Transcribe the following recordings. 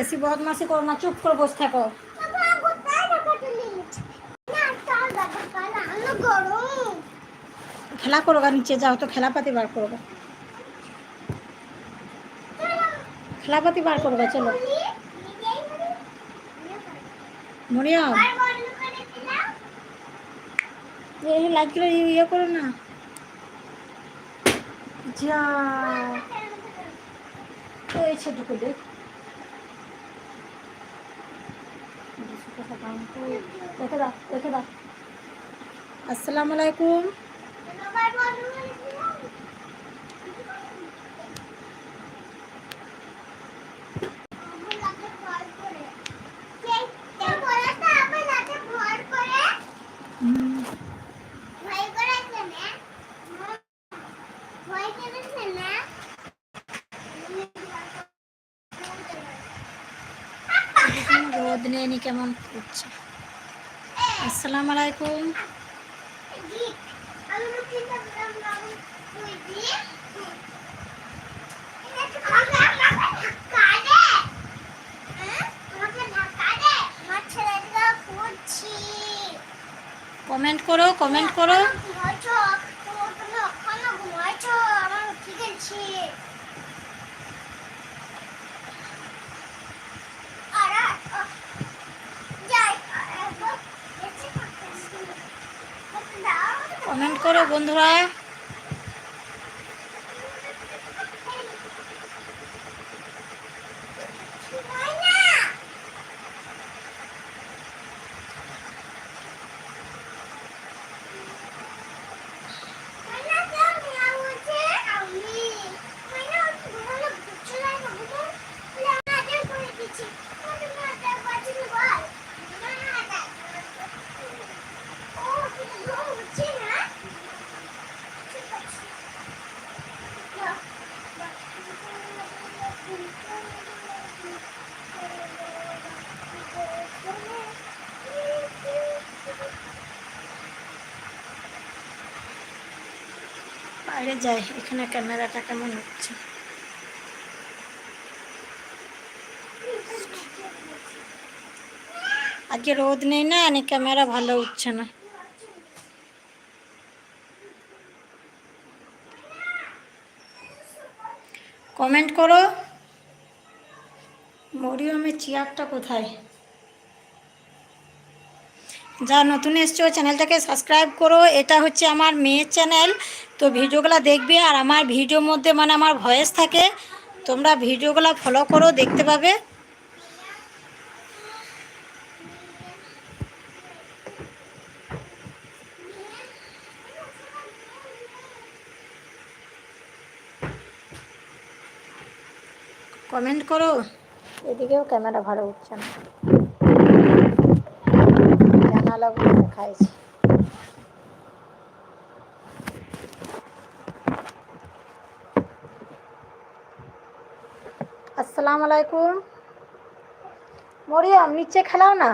বেশি বদমাসি করো না চুপ করে বসে থাকো। খেলা করো নিচে যাও তো খেলাপাতি বার করো গা। খেলাপাতি বার করো গা, চলো। মরিয়াম লাইটগুলো ইয়ে করো না। যা এই দেখে দাও দেখে দাও আসসালামু আলাইকুম হুম, এখানে রোদ নেই নি কেমন করছে আসসালামু আলাইকুম। কমেন্ট করো কমেন্ট করো। কমেন্ট করো বন্ধুরা। বাইরে যাই এখানে ক্যামেরাটা কেমন হচ্ছে? আজকে রোদ নেই না মানে ক্যামেরা ভালো উঠছে না। কমেন্ট করো। মরিয়মের চেয়ারটা কোথায়? যা নতুন এসছো চ্যানেলটাকে সাবস্ক্রাইব করো। এটা হচ্ছে আমার মেয়ের চ্যানেল। তো ভিডিওগুলো দেখবে আর আমার ভিডিওর মধ্যে মানে আমার ভয়েস থাকে। তোমরা ভিডিওগুলো ফলো করো, দেখতে পাবে। কমেন্ট করো। এদিকেও ক্যামেরা ভালো উঠছে না। জানালাগুলো দেখাইছি আসসালামু আলাইকুম। মরিয়ম, নিচে খেলাও না?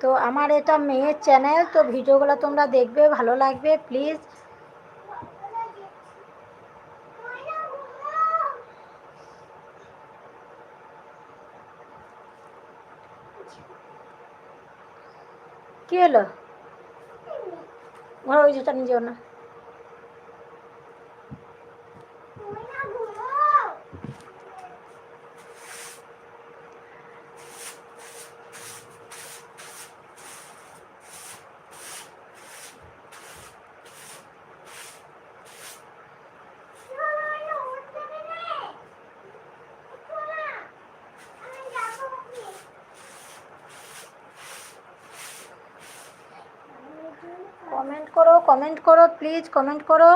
তো আমার এটা মেয়ের চ্যানেল তো ভিডিওগুলো তোমরা দেখবে, ভালো লাগবে প্লিজ কি হলো নিয়ে যাও না কমেন্ট করো কমেন্ট করো প্লিজ কমেন্ট করো।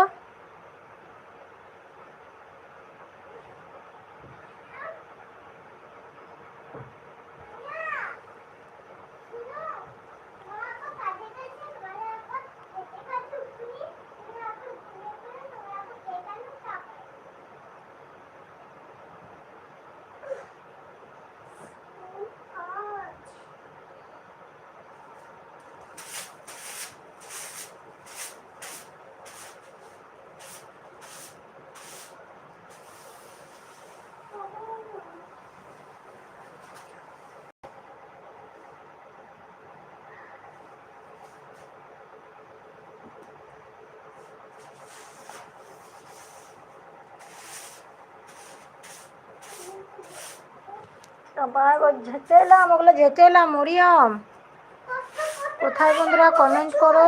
আবার এলাম ওগুলো যেতে এলাম কোথায় বন্ধুরা কমেন্ট করো।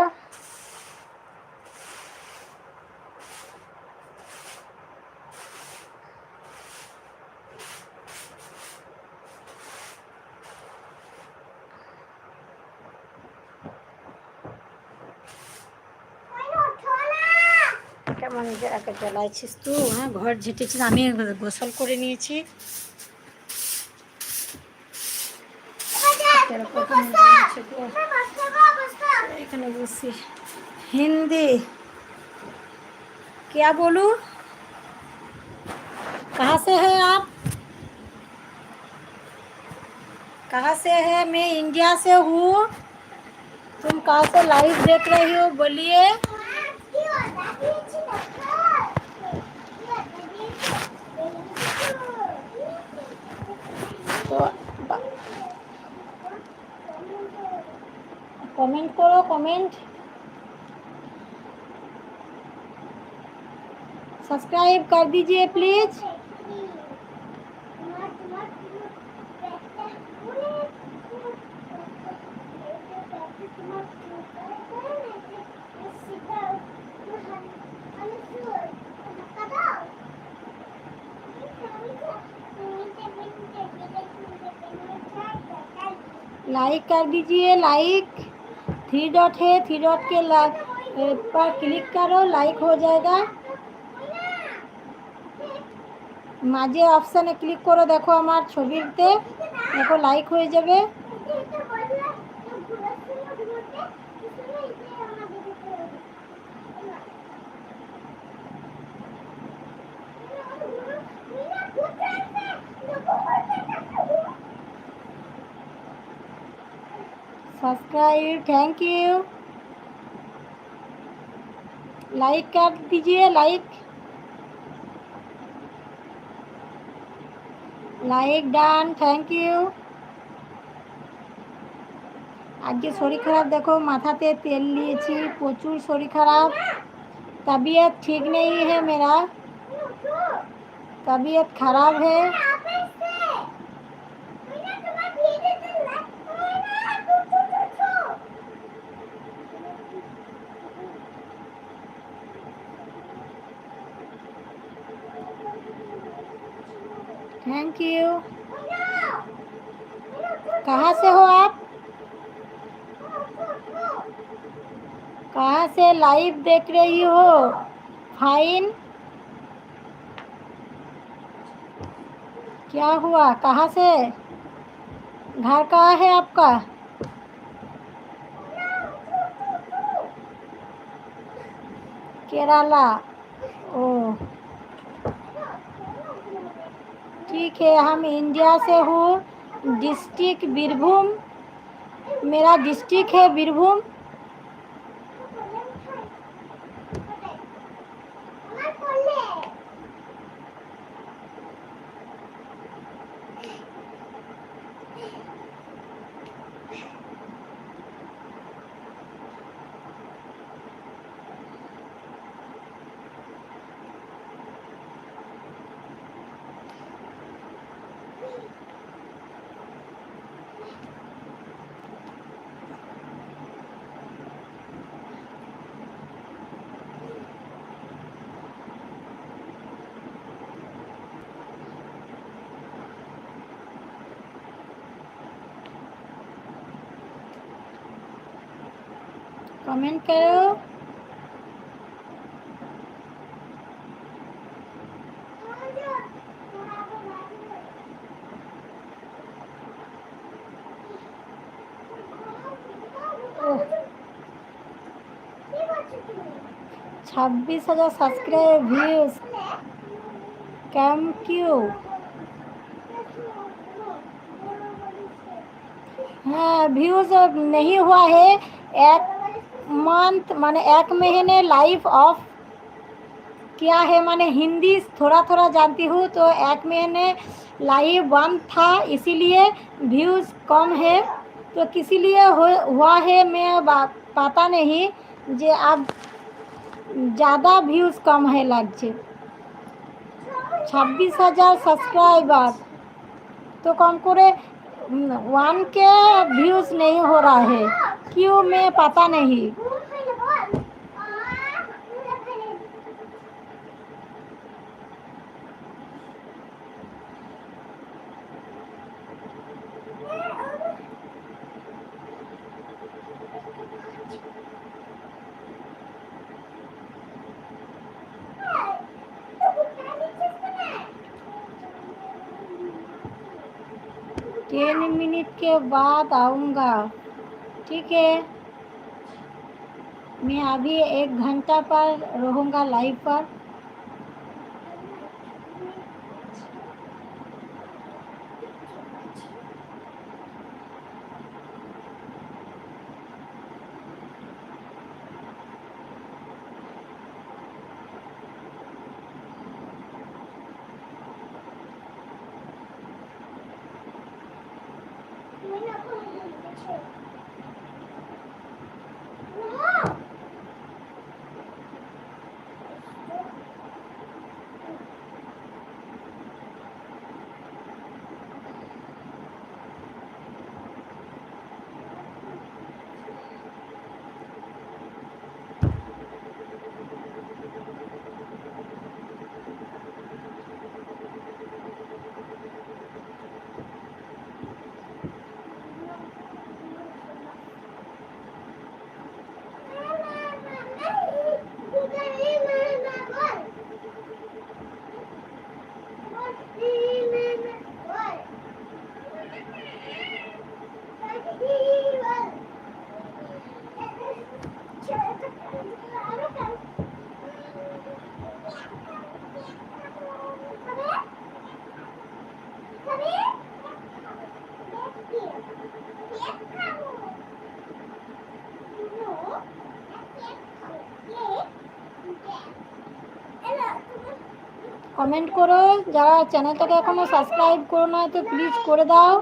কেমন আগে জ্বালাইছিস তুই হ্যাঁ ঘর ঝেঁটেছিস আমি গোসল করে নিয়েছি এখানে বসি हिंदी क्या बोलूं कहाँ से है आप कहाँ से है मैं इंडिया से हूँ तुम कहाँ से लाइव देख रही हो बोलिए कमेंट करो कमेंट सब्सक्राइब कर दीजिए प्लीज़ लाइक कर दीजिए लाइक थ्री डॉट है थ्री डॉट के ला- ए, पर क्लिक करो लाइक हो जाएगा মাঝে অপশানে ক্লিক করো দেখো আমার ছবিতে দেখো লাইক হয়ে যাবে सब्सक्राइब थैंक यू लाइक कर दीजिए like like done thank you আজকে শরীর খারাপ দেখো মাথাতে তেল নিয়েছি প্রচুর শরীর খারাপ तबीयत ठीक नहीं है मेरा तबीयत खराब है थैंक यू कहाँ से हो आप? कहाँ से लाइव देख रही हो? फाइन क्या हुआ? कहाँ से? घर कहाँ है आपका? केरला। ठीक है हम इंडिया से हूँ। डिस्ट्रिक्ट बीरभूम मेरा डिस्ट्रिक्ट है बीरभूम। कमेंट करो। छब्बीस हज़ार सब्सक्राइब व्यूज़ क्यू हाँ व्यूज़ नहीं हुआ है। एक मंथ माने एक महीने लाइफ ऑफ क्या है माने हिंदी थोड़ा थोड़ा जानती हूँ तो एक महीने लाइव बंद था इसीलिए व्यूज कम है तो किसी लिए हो- हुआ है मैं बा- पता नहीं जे अब ज़्यादा व्यूज कम है লাগছে ছাব্বিশ হাজার সাবস্ক্রাইবার तो कम करे वन के व्यूज़ नहीं हो रहा है। क्यों? मैं पता नहीं। टेन मिनट के बाद आऊँगा। ठीक है? मैं अभी एक घंटा पर रहूँगा लाइव पर। কমেন্ট করো। যারা চ্যানেলটাকে এখনও সাবস্ক্রাইব করো না তো প্লিজ করে দাও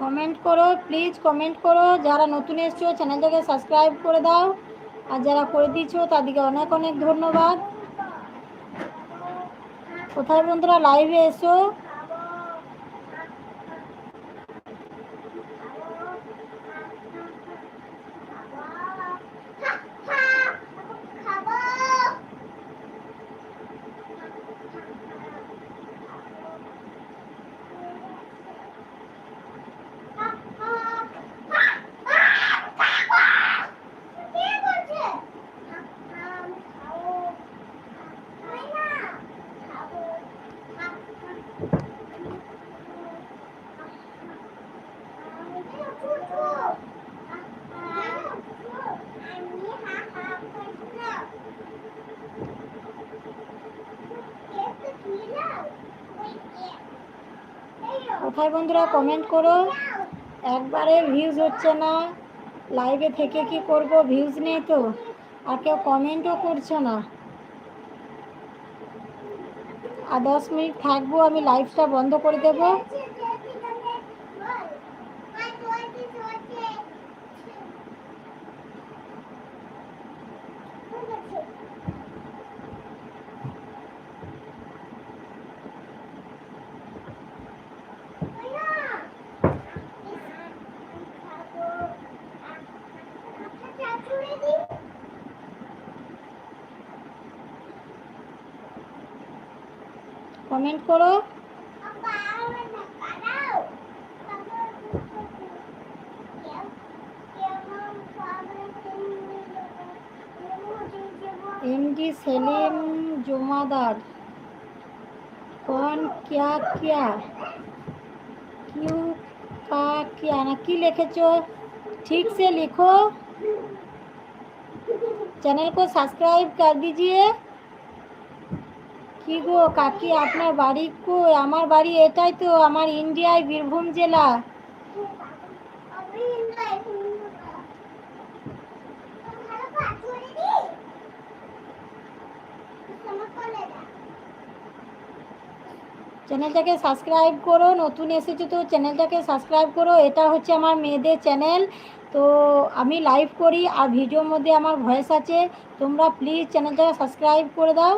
কমেন্ট করো প্লিজ কমেন্ট করো। যারা নতুন এসছো, চ্যানেলটাকে সাবস্ক্রাইব করে দাও। আর যারা করে দিয়েছ, তাদেরকে অনেক অনেক ধন্যবাদ। কোথায় বন্ধুরা লাইভে এসো। কোথায় বন্ধুরা কমেন্ট করো। একবারে ভিউজ হচ্ছে না। লাইভে থেকে কি করব? ভিউজ নেই তো। আর কেউ কমেন্টও করছে না। আর দশ মিনিট থাকব, আমি লাইভটা বন্ধ করে দেবো। কমেন্ট করো एमडी সেলিম জমাদার कौन क्या क्या क्यों का क्या না কি লিখেছো ঠিক সে লিখো चैनल को सब्सक्राइब कर दीजिए কি গো কাকি, আপনার বাড়ি কই? আমার বাড়ি এটাই তো, আমার ইন্ডিয়ায় বীরভূম জেলা। চ্যানেলটাকে সাবস্ক্রাইব করো, নতুন এসেছ তো চ্যানেলটাকে সাবস্ক্রাইব করো, এটা হচ্ছে আমার মেয়েদের চ্যানেল। তো আমি লাইভ করি আর ভিডিওর মধ্যে আমার ভয়েস আছে, তোমরা প্লিজ চ্যানেলটাকে সাবস্ক্রাইব করে দাও।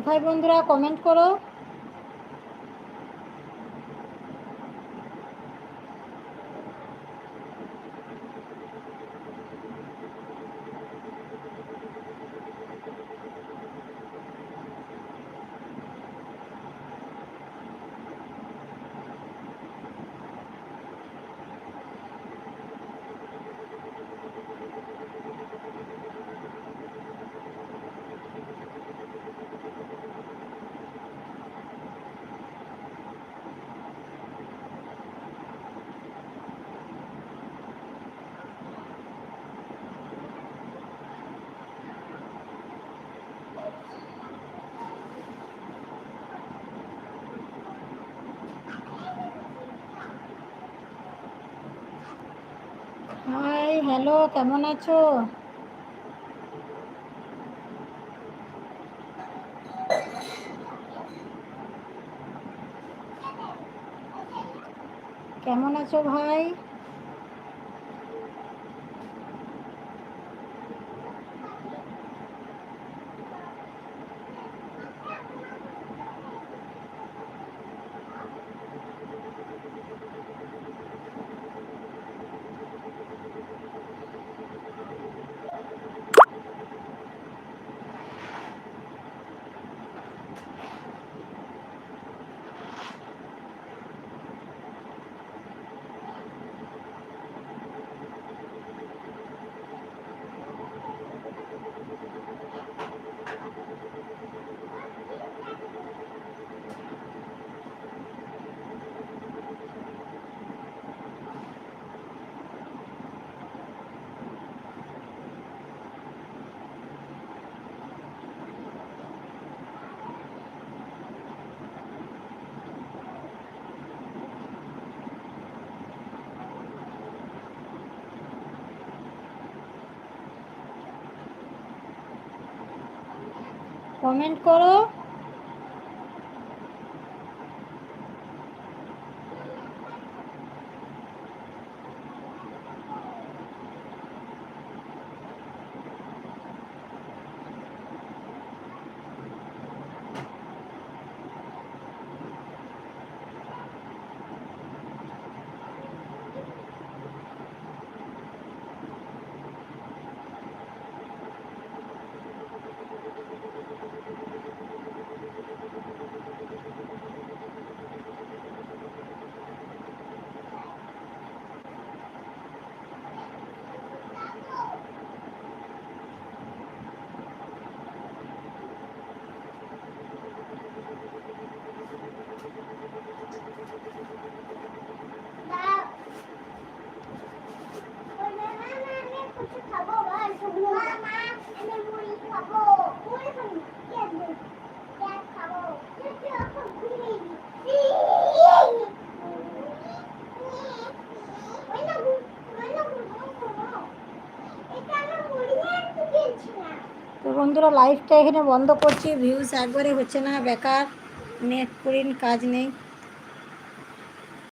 কোথায় বন্ধুরা কমেন্ট করো? হ্যালো কেমন আছো? কেমন আছো ভাই? কমেন্ট করো তো বন্ধুরা লাইভটা এখানে বন্ধ করছি ভিউজ একবারে হচ্ছে না বেকার নেট করিন কাজ নেই।